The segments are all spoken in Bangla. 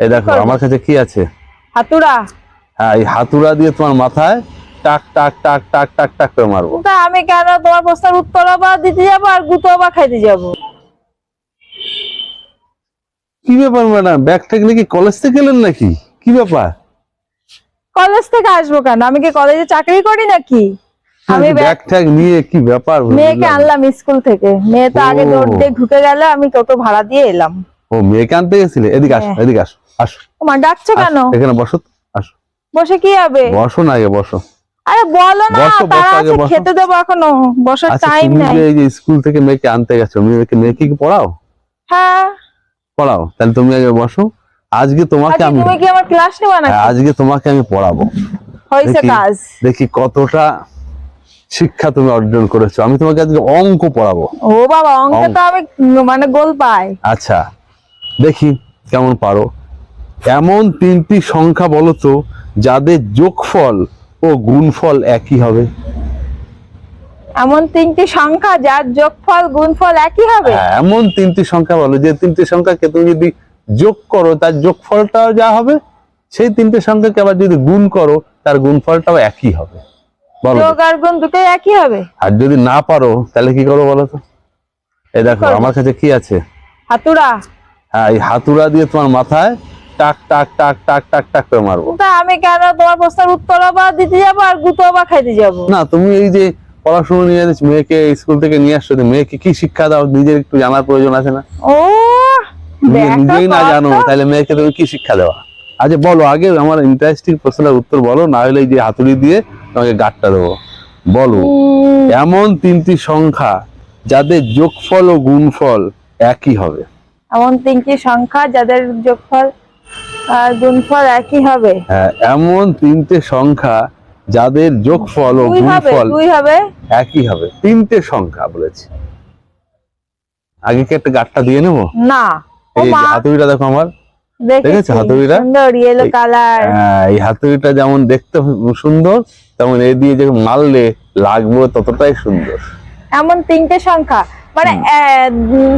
এই দেখো আমার কাছে কি আছে? হাতুড়া। হ্যাঁ এই হাতুড়া দিয়ে তোমার মাথায় টাক টাক টাক টাক টাক টাক করে মারবো। তা আমি কেন তোমার প্রশ্নের উত্তর আবার দিতে যাব আর গুতো আবার খাইতে যাব? কি ব্যাপার ম্যাডাম? ব্যাগ ট্যাগ নাকি কলেজ থেকে এলেন নাকি? কি ব্যাপার? কলেজ থেকে আসব কেন? আমি কি কলেজে চাকরি করি নাকি? আমি ব্যাগ ব্যাগ ট্যাগ নিয়ে কি ব্যাপার মেয়েকে আনলাম স্কুল থেকে। মেয়ে তো আগে দৌড় দিয়ে ঢুকে গেল আমি টোটো ভাড়া দিয়ে এলাম। ও মেয়েকে আনতে গেছিলে? এদিকে আসো হ্যাঁ। এদিকে আসো। আসো। তোমার ডাকছো কেন? এখানে বসো আসো। বসে কি হবে? বসো না আগে বসো। আরে বলো না তারা আছে। খেতে দেবো এখনও। বসার আচ্ছা টাইম নাই। যে এই যে স্কুল থেকে মেয়েকে আনতে গেছো মেয়েকে মেয়েকে কি পড়াও? হ্যাঁ। পড়াও। তাহলে তুমি আগে বসো। আজকে তোমাকে আচ্ছা আমি তুমি কি আমার ক্লাস নেবা নাকি? হ্যাঁ, আজকে তোমাকে আমি পড়াবো। দেখি। কাজ। দেখি কতটা শিক্ষা তুমি অর্জন করেছ। আমি তোমাকে আজকে অঙ্ক পড়াবো। ও বাবা অঙ্ক। তো আমি মানে গোল পাই। আচ্ছা দেখি কেমন পারো। এমন তিনটি সংখ্যা বলো তো যাদের যোগফল ও গুণফল একই হবে? এমন তিনটি সংখ্যা যার যোগফল গুণফল একই হবে? হ্যাঁ, এমন তিনটি সংখ্যা বলো যে তিনটি সংখ্যাকে তুমি যদি যোগ করো তার যোগফলটাও যা হবে সেই তিনটে সংখ্যাকে আবার যদি গুণ করো তার গুণফলটাও একই হবে। বলো যোগ আর গুণ দুটোই একই হবে? আর যদি না পারো তাহলে কি করো বলো তো? এই দেখো আমার কাছে কি আছে? হাতুড়া। হ্যাঁ এই হাতুড়া দিয়ে তোমার মাথায় টাক টাক টাক টাক টাক টাক করে মারবো। তা আমি কেন তোমার প্রশ্নের উত্তর আবার দিতে যাব আর গুতো আবার খাইতে যাব? না তুমি এই যে পড়াশোনা নিয়ে যাচ্ছ, মেয়েকে স্কুল থেকে নিয়ে আসছো মেয়েকে কি শিক্ষা দাও নিজের একটু জানার প্রয়োজন আছে না? ও নিজেই না জানো তাহলে মেয়েকে তুমি কি শিক্ষা দেওয়া? আচ্ছা বলো আগে আমার ইন্টারেস্টিং প্রশ্নের উত্তর বলো না হলে যে হাতুড়ি দিয়ে তোমাকে গাঁটটা দেবো। বলো এমন তিনটি সংখ্যা যাদের যোগফল ও গুণফল একই হবে? এমন তিনটি সংখ্যা যাদের যোগফল গুণফল একই হবে। হ্যাঁ এমন তিনটে সংখ্যা যাদের যোগফল ও গুণফল হবে। একই হবে। তিনটে সংখ্যা বলেছি। আগে কি একটা গাঁটটা দিয়ে নেব? না। এই হাতুড়িটা দেখো আমার। দেখেছি। হাতুড়িটা? সুন্দর ইয়েলো এই- কালার হ্যাঁ, এই হাতুড়িটা যেমন দেখতে সুন্দর তেমন এ দিয়ে যে মারলে লাগবে ততটাই সুন্দর। এমন তিনটে সংখ্যা। মানে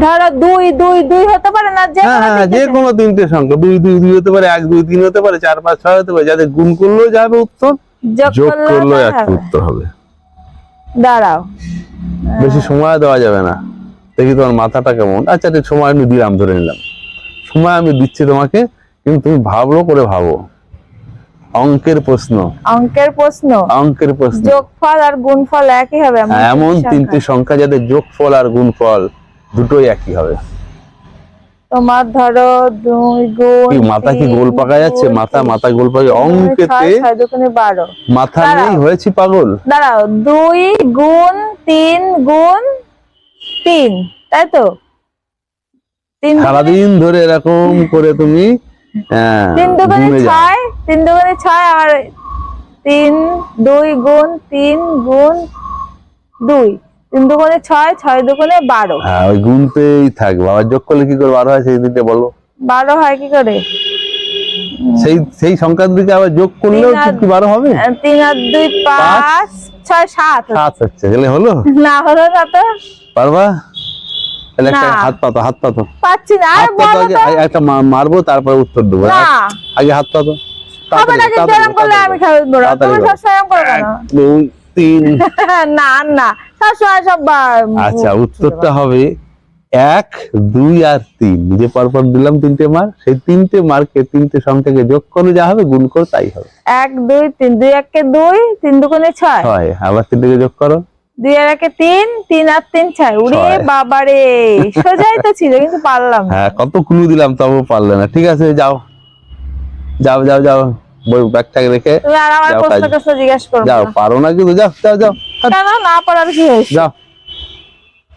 ধরো দুই দুই দুই হতে পারে না যে হ্যাঁ হ্যাঁ যে কোনো তিনটে সংখ্যা দুই দুই দুই হতে পারে এক দুই তিন হতে পারে চার পাঁচ ছয় হতে পারে যাদের গুণ করলেও যাবে উত্তর যোগ করলেও হবে। উত্তর হবে। দাঁড়াও। বেশি সময় দেওয়া যাবে না। দেখি তোমার মাথাটা কেমন। আচ্ছা ঠিক সময় আমি দিলাম ধরে নিলাম। সময় আমি দিচ্ছি তোমাকে কিন্তু তুমি ভাবলো করে ভাবো। অঙ্কের প্রশ্ন। অঙ্কের প্রশ্ন। অঙ্কের প্রশ্ন। যোগফল আর গুণফল একই হবে এমন তিনটি সংখ্যা। যাদের যোগফল আর গুণফল দুটোই একই হবে। তোমার ধরো দুই গুণ মাথা কি গোল পাকা যাচ্ছে? মাথা মাথা গোল পাকা অঙ্কেতে বারো। মাথা নেই হয়েছি পাগল। দাঁড়াও দুই গুণ তিন গুণ তিন তাই তো? সারাদিন ধরে এরকম করে তুমি তিন দুগুণে ছয় তিন দুগুণে ছয় আর তিন দুই গুণ তিন গুণ দুই। তিন দুগুণে ছয় ছয় দুগুণে বারো। হ্যাঁ ওই গুনতেই থাকবে আবার যোগ করলে কি করে বারো হয়? সেই দিকে বলো। বারো হয় কি করে? সেই সেই সংখ্যার দিকে আবার যোগ করলেও কি বারো হবে? তিন আর দুই পাঁচ ছয় সাত। সাত হচ্ছে। গেলে হলো? না হলো না তো। পারবা। হাত পাতো হাত পাতো। পাচ্ছি না। একটা মারবো তারপরে উত্তর দেবো আগে হাত পাতো। না না। আচ্ছা উত্তরটা হবে এক দুই আর তিন। যে পরপর দিলাম তিনটে মার্ক সেই তিনটে মার্কে তিনটে সংখ্যাকে যোগ করে যা হবে গুণ করে তাই হবে। এক দুই তিন। দুই একে দুই তিন দুগুণে ছয়। ছয় আবার তিনটে যোগ করো। দুই আর একে তিন তিন আর তিন ছয় উড়ে বাবারে সোজাই তো ছিল কিন্তু পারলাম হ্যাঁ কত ক্লু দিলাম তবু পারলে না। ঠিক আছে যাও। যাও যাও যাও। বই ব্যাগটাকে রেখে আর আমার প্রশ্ন জিজ্ঞাসা করো যাও না। পারো না কিন্তু যাও যাও যাও। না পারার কি হয়েছে? যাও।